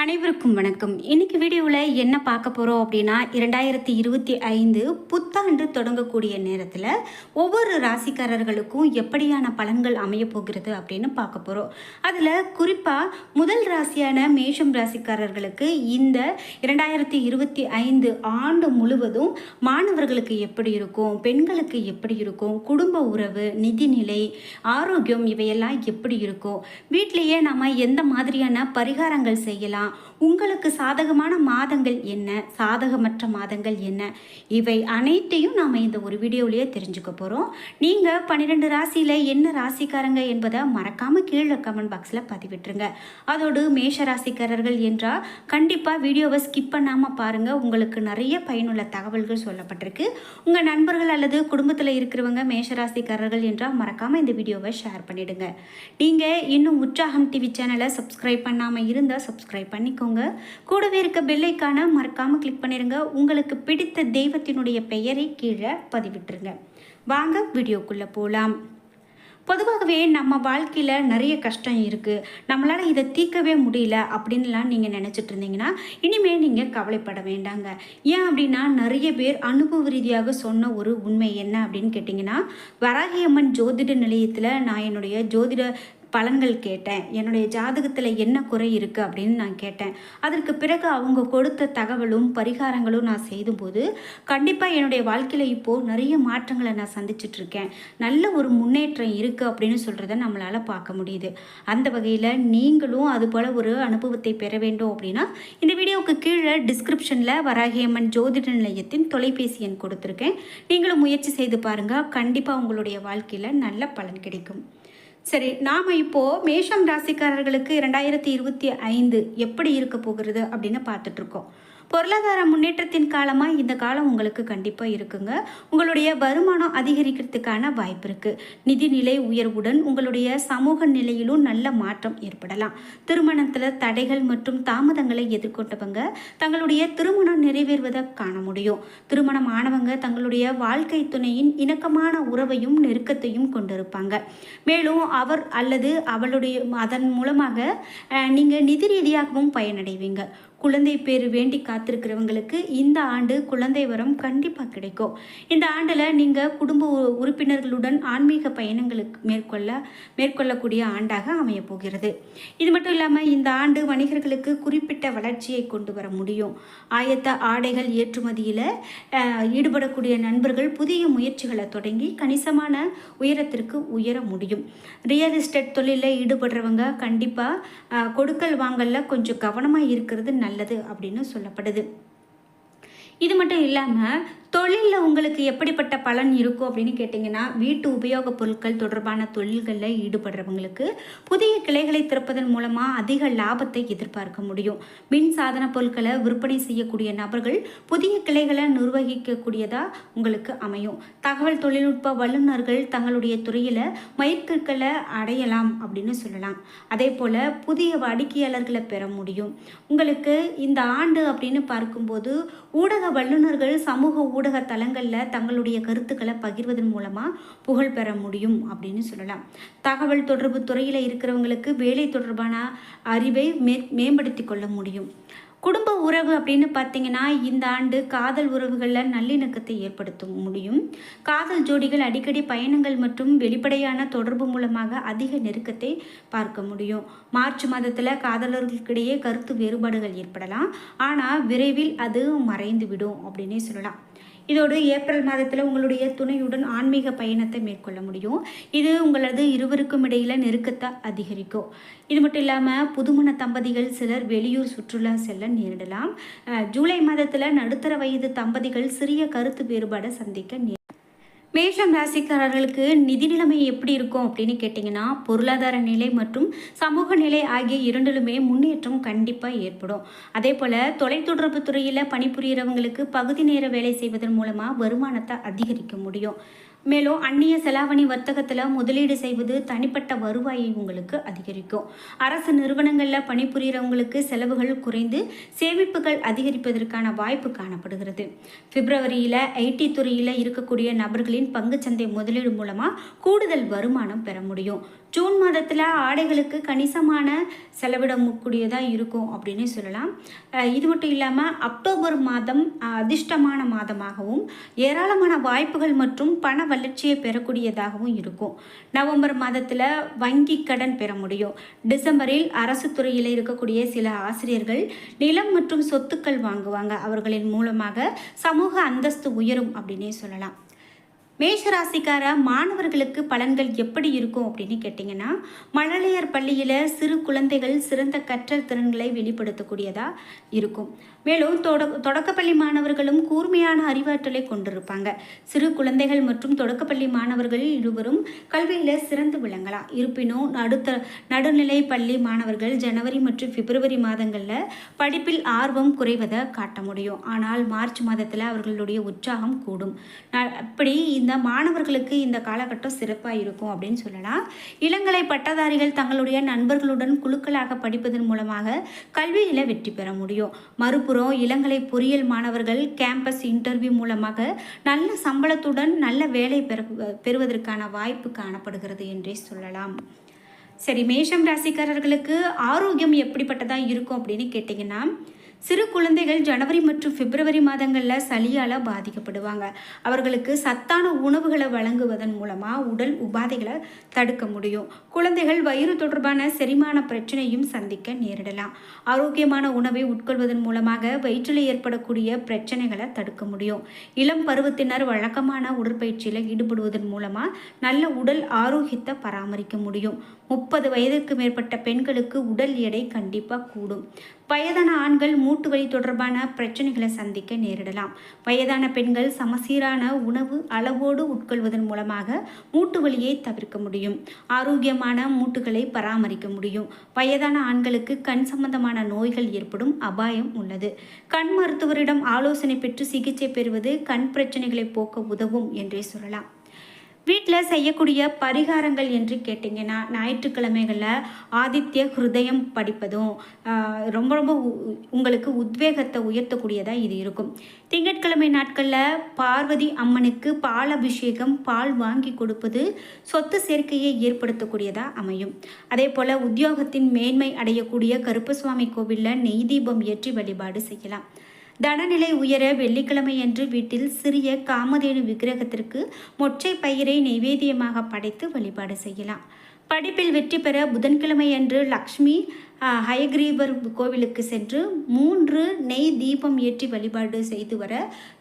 அனைவருக்கும் வணக்கம். இன்னைக்கு வீடியோவில் என்ன பார்க்க போகிறோம் அப்படின்னா இரண்டாயிரத்தி இருபத்தி ஐந்து புத்தாண்டு தொடங்கக்கூடிய நேரத்தில் ஒவ்வொரு ராசிக்காரர்களுக்கும் எப்படியான பலன்கள் அமைய போகிறது அப்படின்னு பார்க்க போகிறோம் அதில் குறிப்பாக முதல் ராசியான மேஷம் ராசிக்காரர்களுக்கு இந்த இரண்டாயிரத்தி இருபத்தி ஐந்து ஆண்டு முழுவதும் மாணவர்களுக்கு எப்படி இருக்கும் பெண்களுக்கு எப்படி இருக்கும் குடும்ப உறவு நிதிநிலை ஆரோக்கியம் இவையெல்லாம் எப்படி இருக்கும் வீட்டிலேயே நம்ம எந்த மாதிரியான பரிகாரங்கள் செய்யலாம் உங்களுக்கு சாதகமான மாதங்கள் என்ன? சாதகமற்ற மாதங்கள் என்ன? இவை அனைத்தையும் நாம் இந்த ஒரு வீடியோவிலேயே தெரிஞ்சுக்க போகிறோம் நீங்கள் பன்னிரெண்டு ராசியில் என்ன ராசிக்காரங்க என்பதை மறக்காமல் கீழே கமெண்ட் பாக்ஸில் பதிவிட்டுருங்க. அதோடு மேஷ ராசிக்காரர்கள் என்றால் கண்டிப்பாக வீடியோவை ஸ்கிப் பண்ணாமல் பாருங்கள் உங்களுக்கு நிறைய பயனுள்ள தகவல்கள் சொல்லப்பட்டிருக்கு. உங்கள் நண்பர்கள் அல்லது குடும்பத்தில் இருக்கிறவங்க மேஷ ராசிக்காரர்கள் என்றால் மறக்காமல் இந்த வீடியோவை ஷேர் பண்ணிவிடுங்க நீங்கள் இன்னும் உற்சாகம் டிவி சேனலை சப்ஸ்கிரைப் பண்ணாமல் இருந்தால் சப்ஸ்கிரைப் பண்ணிக்கோங்க. கூடவே இருக்க பெல்லைக்கான மறக்காமல் கிளிக் பண்ணிடுங்க உங்களுக்கு பிடித்த தெய்வத்தினுடைய பெயரை கீழே பதிவிட்டுருங்க. வாங்க வீடியோக்குள்ளே போகலாம் பொதுவாகவே நம்ம வாழ்க்கையில் நிறைய கஷ்டம் இருக்குது நம்மளால் இதை தீர்க்கவே முடியல அப்படின்லாம் நீங்கள் நினச்சிட்டு இருந்தீங்கன்னா இனிமேல் நீங்கள் கவலைப்பட வேண்டாங்க. ஏன் அப்படின்னா நிறைய பேர் அனுபவ ரீதியாக சொன்ன ஒரு உண்மை என்ன அப்படின்னு கேட்டிங்கன்னா வராகியம்மன் ஜோதிட நிலையத்தில் நான் என்னுடைய ஜோதிட பலன்கள் கேட்டேன். என்னுடைய ஜாதகத்தில் என்ன குறை இருக்குது அப்படின்னு நான் கேட்டேன். அதற்கு பிறகு அவங்க கொடுத்த தகவலும் பரிகாரங்களும் நான் செய்தும்போது கண்டிப்பாக என்னுடைய வாழ்க்கையில் இப்போது நிறைய மாற்றங்களை நான் சந்திச்சிட்ருக்கேன் நல்ல ஒரு முன்னேற்றம் இருக்குது அப்படின்னு சொல்கிறத நம்மளால் பார்க்க முடியுது. அந்த வகையில் நீங்களும் அதுபோல் ஒரு அனுபவத்தை பெற வேண்டும் அப்படின்னா இந்த வீடியோவுக்கு கீழே டிஸ்கிரிப்ஷனில் வராகியம்மன் ஜோதிட நிலையத்தின் தொலைபேசி எண் கொடுத்துருக்கேன். நீங்களும் முயற்சி செய்து பாருங்கள் கண்டிப்பாக உங்களுடைய வாழ்க்கையில் நல்ல பலன் கிடைக்கும். சரி நாம் இப்போது மேஷம் ராசிக்காரர்களுக்கு இரண்டாயிரத்தி இருபத்தி ஐந்து எப்படி இருக்க போகிறது அப்படின்னு பார்த்துட்ருக்கோம் பொருளாதார முன்னேற்றத்தின் காலமாக இந்த காலம் உங்களுக்கு கண்டிப்பாக இருக்குங்க. உங்களுடைய வருமானம் அதிகரிக்கிறதுக்கான வாய்ப்பு இருக்குது நிதிநிலை உயர்வுடன் உங்களுடைய சமூக நிலையிலும் நல்ல மாற்றம் ஏற்படலாம். திருமணத்தில் தடைகள் மற்றும் தாமதங்களை எதிர்கொண்டவங்க தங்களுடைய திருமணம் நிறைவேறுவதை காண முடியும். திருமணம் ஆனவங்க தங்களுடைய வாழ்க்கை துணையின் இணக்கமான உறவையும் நெருக்கத்தையும் கொண்டிருப்பாங்க. மேலும் அவர் அல்லது அவளுடைய அதன் மூலமாக நீங்கள் நிதி ரீதியாகவும் பயனடைவீங்க. குழந்தை பேர் வேண்டி காத்திருக்கிறவங்களுக்கு இந்த ஆண்டு குழந்தை வரம் கண்டிப்பாக கிடைக்கும். இந்த ஆண்டில் நீங்கள் குடும்ப உ- உறுப்பினர்களுடன் ஆன்மீக பயணங்களுக்கு மேற்கொள்ள மேற்கொள்ளக்கூடிய ஆண்டாக அமையப் போகிறது. இது மட்டும் இல்லாமல் இந்த ஆண்டு வணிகர்களுக்கு குறிப்பிட்ட வளர்ச்சியை கொண்டு வர முடியும். ஆயத்த ஆடைகள் ஏற்றுமதியில் ஈடுபடக்கூடிய நண்பர்கள் புதிய முயற்சிகளை தொடங்கி கணிசமான உயரத்திற்கு உயர முடியும். ரியல் எஸ்டேட் தொழிலில் ஈடுபடுறவங்க கண்டிப்பாக கொடுக்கல் வாங்கல்ல கொஞ்சம் கவனமாக இருக்கிறது நல்லது அப்படின்னு சொல்லப்படுது. இது மட்டும் இல்லாமல் தொழிலில் உங்களுக்கு எப்படிப்பட்ட பலன் இருக்கும் அப்படின்னு கேட்டிங்கன்னா வீட்டு உபயோகப் பொருட்கள் தொடர்பான தொழில்களில் ஈடுபடுறவங்களுக்கு புதிய கிளைகளை திறப்பதன் மூலமாக அதிக லாபத்தை எதிர்பார்க்க முடியும். மின் சாதன பொருட்களை விற்பனை செய்யக்கூடிய நபர்கள் புதிய கிளைகளை நிர்வகிக்கக்கூடியதாக உங்களுக்கு அமையும். தகவல் தொழில்நுட்ப வல்லுநர்கள் தங்களுடைய துறையில் மைற்கற்களை அடையலாம் அப்படின்னு சொல்லலாம். அதே போல் புதிய வாடிக்கையாளர்களை பெற முடியும். உங்களுக்கு இந்த ஆண்டு அப்படின்னு பார்க்கும்போது ஊடக வல்லுநர்கள் சமூக ஊடக தளங்களில் தங்களுடைய கருத்துக்களை பகிர்வதன் மூலமாக புகழ் பெற முடியும் அப்படின்னு சொல்லலாம். தகவல் தொடர்பு துறையில் இருக்கிறவங்களுக்கு வேலை தொடர்பான அறிவை மே மேம்படுத்தி கொள்ள முடியும். குடும்ப உறவு அப்படின்னு பார்த்தீங்கன்னா இந்த ஆண்டு காதல் உறவுகளில் நல்லிணக்கத்தை ஏற்படுத்த முடியும். காதல் ஜோடிகள் அடிக்கடி பயணங்கள் மற்றும் வெளிப்படையான தொடர்பு மூலமாக அதிக நெருக்கத்தை பார்க்க முடியும். மார்ச் மாதத்தில் காதலர்களுக்கிடையே கருத்து வேறுபாடுகள் ஏற்படலாம். ஆனால் விரைவில் அது மறைந்து விடும் அப்படின்னே சொல்லலாம். இதோடு ஏப்ரல் மாதத்தில் உங்களுடைய துணையுடன் ஆன்மீக பயணத்தை மேற்கொள்ள முடியும். இது உங்களது இருவருக்கும் இடையில நெருக்கத்தை அதிகரிக்கும். இது மட்டும் இல்லாமல் புதுமண தம்பதிகள் சிலர் வெளியூர் சுற்றுலா செல்ல நேரிடலாம். ஜூலை மாதத்தில் நடுத்தர வயது தம்பதிகள் சிறிய கருத்து வேறுபாடை சந்திக்க நே மேஷம் ராசிக்காரர்களுக்கு நிதி நிலைமை எப்படி இருக்கும் அப்படின்னு கேட்டிங்கன்னா பொருளாதார நிலை மற்றும் சமூக நிலை ஆகிய இரண்டிலுமே முன்னேற்றம் கண்டிப்பாக ஏற்படும். அதே போல் தொலைத்தொடர்பு துறையில் பணிபுரியறவங்களுக்கு பகுதி நேர வேலை செய்வதன் மூலமாக வருமானத்தை அதிகரிக்க முடியும். மேலும் அந்நிய செலாவணி வர்த்தகத்தில் முதலீடு செய்வது தனிப்பட்ட வருவாயை உங்களுக்கு அதிகரிக்கும். அரசு நிறுவனங்களில் பணிபுரியறவங்களுக்கு செலவுகள் குறைந்து சேமிப்புகள் அதிகரிப்பதற்கான வாய்ப்பு காணப்படுகிறது. பிப்ரவரியில் ஐடி துறையில் இருக்கக்கூடிய நபர்களின் பங்குச்சந்தை முதலீடு மூலமாக கூடுதல் வருமானம் பெற முடியும். ஜூன் மாதத்தில் ஆடைகளுக்கு கணிசமான செலவிடக்கூடியதாக இருக்கும் அப்படின்னு சொல்லலாம். இது மட்டும் இல்லாமல் அக்டோபர் மாதம் அதிர்ஷ்டமான மாதமாகவும் ஏராளமான வாய்ப்புகள் மற்றும் பண வளர்ச்சியை பெறக்கூடியதாகவும் இருக்கும். நவம்பர் மாதத்தில் வங்கி கடன் பெற முடியும். டிசம்பரில் அரசு துறையில் இருக்கக்கூடிய சில ஆசிரியர்கள் நிலம் மற்றும் சொத்துக்கள் வாங்குவாங்க. அவர்களின் மூலமாக சமூக அந்தஸ்து உயரும் அப்படின்னே சொல்லலாம். மேஷராசிக்கார மாணவர்களுக்கு பலன்கள் எப்படி இருக்கும் அப்படின்னு கேட்டிங்கன்னா மழலையர் பள்ளியில் சிறு குழந்தைகள் சிறந்த கற்றல் திறன்களை வெளிப்படுத்தக்கூடியதாக இருக்கும். மேலும் தொட தொடக்கப்பள்ளி மாணவர்களும் கூர்மையான அறிவாற்றலை கொண்டிருப்பாங்க. சிறு குழந்தைகள் மற்றும் தொடக்கப்பள்ளி மாணவர்கள் இருவரும் கல்வியில் சிறந்து விளங்கலாம். இருப்பினும் நடுத்த நடுநிலை பள்ளி மாணவர்கள் ஜனவரி மற்றும் பிப்ரவரி மாதங்களில் படிப்பில் ஆர்வம் குறைவதை காட்ட முடியும். ஆனால் மார்ச் மாதத்தில் அவர்களுடைய உற்சாகம் கூடும். அப்படி இந்த மாணவர்களுக்கு இந்த காலகட்டம் சிறப்பாக இருக்கும் அப்படின்னு சொல்லலாம். இளங்கலை பட்டதாரிகள் தங்களுடைய நண்பர்களுடன் குழுக்களாக படிப்பதன் மூலமாக கல்வியில் வெற்றி பெற முடியும். மறுபுறம் இளங்கலை பொறியியல் மாணவர்கள் கேம்பஸ் இன்டர்வியூ மூலமாக நல்ல சம்பளத்துடன் நல்ல வேலை பெற பெறுவதற்கான வாய்ப்பு காணப்படுகிறது என்றே சொல்லலாம். சரி மேஷம் ராசிக்காரர்களுக்கு ஆரோக்கியம் எப்படிப்பட்டதாக இருக்கும் அப்படின்னு கேட்டிங்கன்னா சிறு குழந்தைகள் ஜனவரி மற்றும் பிப்ரவரி மாதங்களில் சளியால் பாதிக்கப்படுவாங்க. அவர்களுக்கு சத்தான உணவுகளை வழங்குவதன் மூலமாக உடல் உபாதைகளை தடுக்க முடியும். குழந்தைகள் வயிறு தொடர்பான செரிமான பிரச்சனையும் சந்திக்க நேரிடலாம். ஆரோக்கியமான உணவை உட்கொள்வதன் மூலமாக வயிற்றில் ஏற்படக்கூடிய பிரச்சனைகளை தடுக்க முடியும். இளம் பருவத்தினர் வழக்கமான உடற்பயிற்சியில் ஈடுபடுவதன் மூலமாக நல்ல உடல் ஆரோக்கியத்தை பராமரிக்க முடியும். முப்பது வயதுக்கு மேற்பட்ட பெண்களுக்கு உடல் எடை கண்டிப்பாக கூடும். வயதான ஆண்கள் மூட்டு வலி தொடர்பான பிரச்சனைகளை சந்திக்க நேரிடலாம். வயதான பெண்கள் சமசீரான உணவு அளவோடு உட்கொள்வதன் மூலமாக மூட்டு வலியை தவிர்க்க முடியும். ஆரோக்கியமான மூட்டுகளை பராமரிக்க முடியும். வயதான ஆண்களுக்கு கண் சம்பந்தமான நோய்கள் ஏற்படும் அபாயம் உள்ளது. கண் மருத்துவரிடம் ஆலோசனை பெற்று சிகிச்சை பெறுவது கண் பிரச்சனைகளை போக்க உதவும் என்றே சொல்லலாம். வீட்டில் செய்யக்கூடிய பரிகாரங்கள் என்று கேட்டிங்கன்னா ஞாயிற்றுக்கிழமைகளில் ஆதித்ய ஹிருதயம் படிப்பதும் ரொம்ப ரொம்ப உ- உங்களுக்கு உத்வேகத்தை உயர்த்தக்கூடியதாக இது இருக்கும். திங்கட்கிழமை நாட்களில் பார்வதி அம்மனுக்கு பால் அபிஷேகம் பால் வாங்கி கொடுப்பது சொத்து சேர்க்கையை ஏற்படுத்தக்கூடியதாக அமையும். அதே போல் உத்தியோகத்தின் மேன்மை அடையக்கூடிய கருப்பசுவாமி கோவிலில் நெய் தீபம் ஏற்றி வழிபாடு செய்யலாம். தனநிலை உயர வெள்ளிக்கிழமையன்று வீட்டில் சிறிய காமதேனு விக்கிரகத்திற்கு மொச்சை பயிரை நைவேத்தியமாக படைத்து வழிபாடு செய்யலாம். படிப்பில் வெற்றி பெற புதன்கிழமையன்று லக்ஷ்மி ஹயக்ரீவர் கோவிலுக்கு சென்று மூன்று நெய் தீபம் ஏற்றி வழிபாடு செய்து வர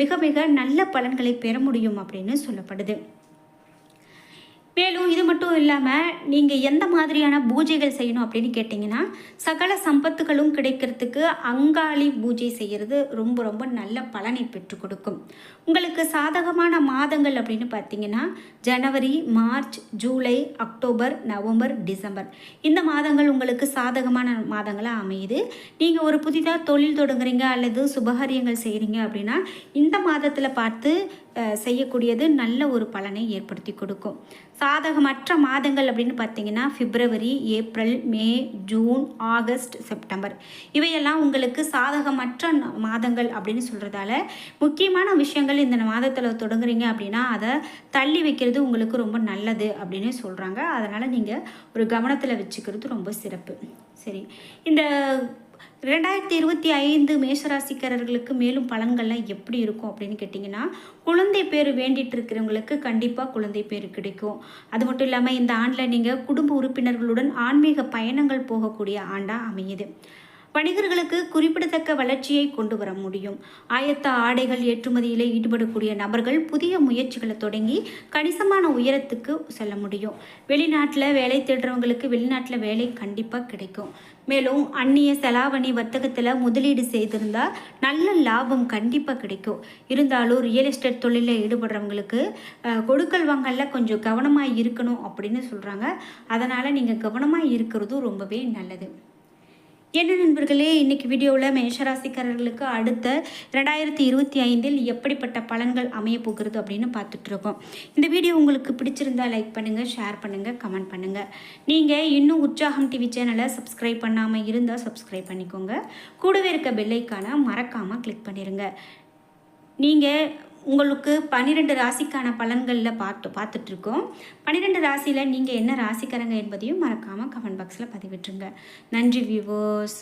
மிக மிக நல்ல பலன்களை பெற முடியும் அப்படின்னு சொல்லப்படுது. மேலும் இது மட்டும் இல்லாமல் நீங்கள் எந்த மாதிரியான பூஜைகள் செய்யணும் அப்படின்னு கேட்டிங்கன்னா சகல சம்பத்துகளும் கிடைக்கிறதுக்கு அங்காளி பூஜை செய்கிறது ரொம்ப ரொம்ப நல்ல பலனை பெற்று கொடுக்கும். உங்களுக்கு சாதகமான மாதங்கள் அப்படின்னு பார்த்தீங்கன்னா ஜனவரி March July October November December. இந்த மாதங்கள் உங்களுக்கு சாதகமான மாதங்களாக அமையுது. நீங்கள் ஒரு புதிதாக தொழில் தொடங்குறீங்க அல்லது சுபகாரியங்கள் செய்கிறீங்க அப்படின்னா இந்த மாதத்தில் பார்த்து செய்யக்கூடியது நல்ல ஒரு பலனை ஏற்படுத்தி கொடுக்கும். சாதகமற்ற மாதங்கள் அப்படின்னு பார்த்தீங்கன்னா பிப்ரவரி April May June August September. இவையெல்லாம் உங்களுக்கு சாதகமற்ற மாதங்கள் அப்படின்னு சொல்கிறதால முக்கியமான விஷயங்கள் இந்த மாதத்தில் தொடங்குறீங்க அப்படின்னா அதை தள்ளி வைக்கிறது உங்களுக்கு ரொம்ப நல்லது அப்படின்னு சொல்கிறாங்க அதனால் நீங்கள் ஒரு கவனத்தில் வச்சுக்கிறது ரொம்ப சிறப்பு. சரி. இந்த ரெண்டாயிரத்தி இருபத்தி ஐந்து மேஷராசிக்காரர்களுக்கு மேலும் பலன்கள்லாம் எப்படி இருக்கும் அப்படின்னு கேட்டிங்கன்னா குழந்தை பேர் வேண்டிட்டு இருக்கிறவங்களுக்கு கண்டிப்பாக குழந்தை பேர் கிடைக்கும். அது மட்டும் இல்லாமல் இந்த ஆண்டில் நீங்கள் குடும்ப உறுப்பினர்களுடன் ஆன்மீக பயணங்கள் போகக்கூடிய ஆண்டாக அமையுது. வணிகர்களுக்கு குறிப்பிடத்தக்க வளர்ச்சியை கொண்டு வர முடியும். ஆயத்த ஆடைகள் ஏற்றுமதியில் ஈடுபடக்கூடிய நபர்கள் புதிய முயற்சிகளை தொடங்கி கணிசமான உயரத்துக்கு செல்ல முடியும். வெளிநாட்டில் வேலை தேடுறவங்களுக்கு வெளிநாட்டில் வேலை கண்டிப்பாக கிடைக்கும். மேலும் அந்நிய செலாவணி வர்த்தகத்தில் முதலீடு செய்திருந்தால் நல்ல லாபம் கண்டிப்பாக கிடைக்கும். இருந்தாலும் ரியல் எஸ்டேட் தொழிலில் ஈடுபடுறவங்களுக்கு கொடுக்கல் வாங்கல்ல கொஞ்சம் கவனமாக இருக்கணும் அப்படின்னு சொல்கிறாங்க அதனால் நீங்கள் கவனமாக இருக்கிறதும் ரொம்பவே நல்லது. என்ன நண்பர்களே இன்னைக்கு வீடியோவில் மேஷராசிக்காரர்களுக்கு அடுத்த ரெண்டாயிரத்தி இருபத்தி ஐந்தில் எப்படிப்பட்ட பலன்கள் அமைய போகிறது அப்படின்னு பார்த்துட்ருக்கோம். இந்த வீடியோ உங்களுக்கு பிடிச்சிருந்தா லைக் பண்ணுங்கள் ஷேர் பண்ணுங்கள் கமெண்ட் பண்ணுங்கள் நீங்கள் இன்னும் உற்சாகம் டிவி சேனலை சப்ஸ்கிரைப் பண்ணாமல் இருந்தால் சப்ஸ்கிரைப் பண்ணிக்கோங்க. கூடவே இருக்க பெல்லைக்கான மறக்காமல் கிளிக் பண்ணிடுங்க நீங்கள் உங்களுக்கு பன்னிரெண்டு ராசிக்கான பலன்களில் பார்த்து பார்த்துட்ருக்கோம். பன்னிரெண்டு ராசியில் நீங்கள் என்ன ராசிக்காரங்க என்பதையும் மறக்காமல் கமெண்ட் பாக்ஸில் பதிவிட்டுருங்க நன்றி வியூவர்ஸ்